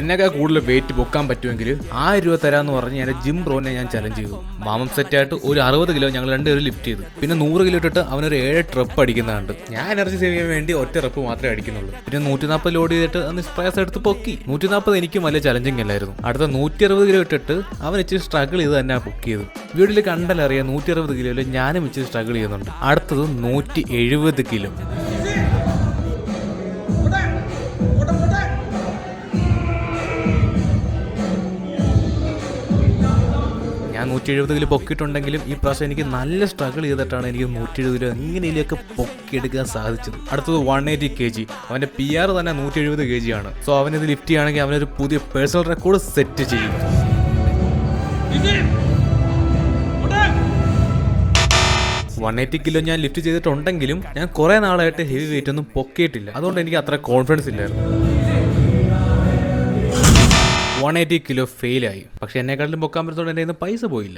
എന്നെക്കാൾ കൂടുതൽ വെയിറ്റ് പൊക്കാൻ പറ്റുമെങ്കിൽ ആയിരം രൂപ തരാന്ന് പറഞ്ഞ് എന്റെ ജിം ബ്രോനെ ഞാൻ ചലഞ്ച് ചെയ്തു. മാമം സെറ്റ് ആയിട്ട് ഒരു അറുപത് കിലോ ഞങ്ങൾ രണ്ടുപേരും ലിഫ്റ്റ് ചെയ്തു. പിന്നെ നൂറ് കിലോ ഇട്ടിട്ട് അവനൊരു ഏഴ് ട്രപ്പ് അടിക്കുന്നുണ്ട്. ഞാൻ എനർജി സേവ് ചെയ്യാൻ വേണ്ടി ഒറ്റ ട്രപ്പ് മാത്രമേ അടിക്കുന്നുള്ളൂ. പിന്നെ നൂറ്റി നാൽപ്പത് ലോഡ് ചെയ്തിട്ട് അന്ന് സ്പ്രേസ് എടുത്ത് പൊക്കി. നൂറ്റി നാൽപ്പത് എനിക്കും വലിയ ചലഞ്ചിങ് അല്ലായിരുന്നു. അടുത്ത നൂറ്റി അറുപത് കിലോ ഇട്ടിട്ട് അവൻ ഇച്ചിരി സ്ട്രഗിൾ ചെയ്ത് തന്നെ പൊക്ക് ചെയ്തു. വീട്ടിൽ കണ്ടല്ലറിയാം നൂറ്റി അറുപത് കിലോയിൽ ഞാനും ഇച്ചിരി സ്ട്രഗിൾ ചെയ്യുന്നുണ്ട്. അടുത്തത് നൂറ്റി എഴുപത് കിലോ ഞാൻ നൂറ്റി എഴുപത് കിലോ പൊക്കിയിട്ടുണ്ടെങ്കിലും ഈ പ്രാവശ്യം എനിക്ക് നല്ല സ്ട്രഗിൾ ചെയ്തിട്ടാണ് എനിക്ക് നൂറ്റി എഴുപത് കിലോ എങ്ങനെയൊക്കെ പൊക്കിയെടുക്കാൻ സാധിച്ചത്. അടുത്തത് വൺ എയ്റ്റി കെ ജി അവന്റെ പി ആർ തന്നെ നൂറ്റി എഴുപത് കെ ജി ആണ് സോ അവനിത് ലിഫ്റ്റ് ചെയ്യുകയാണെങ്കിൽ അവനൊരു പുതിയ പേഴ്സണൽ റെക്കോർഡ് സെറ്റ് ചെയ്യും. വൺ എയ്റ്റി കിലോ ഞാൻ ലിഫ്റ്റ് ചെയ്തിട്ടുണ്ടെങ്കിലും ഞാൻ കുറേ നാളായിട്ട് ഹെവി വെയിറ്റ് ഒന്നും പൊക്കിയിട്ടില്ല. അതുകൊണ്ട് എനിക്ക് അത്ര കോൺഫിഡൻസ് ഇല്ലായിരുന്നു. വൺ എയ്റ്റി കിലോ ഫെയിലായി പക്ഷെ എന്നെക്കാട്ടിലും പൊക്കാൻ പറ്റത്തോടെ എന്റെ കയ്യിൽ പൈസ പോയില്ല.